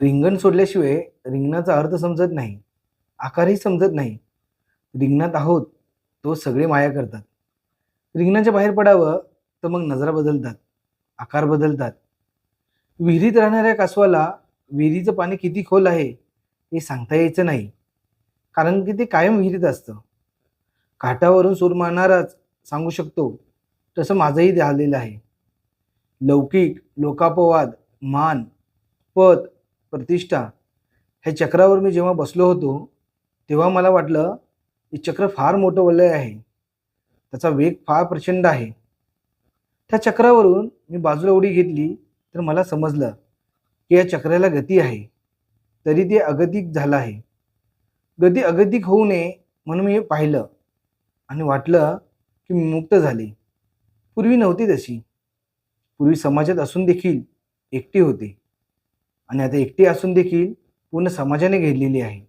रिंगण सोडल्याशिवाय रिंगणाचा अर्थ समजत नाही आकारही समजत नाही. रिंगणात आहोत तो सगळे माया करतात. रिंगणाच्या बाहेर पडावं तर मग नजरा बदलतात आकार बदलतात. विहिरीत राहणाऱ्या कासवाला विहिरीचं पाणी किती खोल आहे हे सांगता यायचं नाही कारण की ते कायम विहिरीत असतं. काठावरून सूर मारणाराच सांगू शकतो तसं माझंही झालेलं आहे. लौकिक लोकापवाद मान पद प्रतिष्ठा ह्या चक्रावर मी जेव्हा बसलो होतो तेव्हा मला वाटलं हे चक्र फार मोठं वलय आहे. त्याचा वेग फार प्रचंड आहे. त्या चक्रावरून मी बाजूला उडी घेतली तर मला समजलं की या चक्राला गती आहे. तरी ते अगतिक झालं आहे. गती अगतिक होऊ नये म्हणून मी पाहिलं आणि वाटलं की मी मुक्त झाले. पूर्वी नव्हती तशी. पूर्वी समाजात असून देखील एकटी होते. आणि आता एकटी असून देखील पूर्ण समाजाने घेतलेली आहे.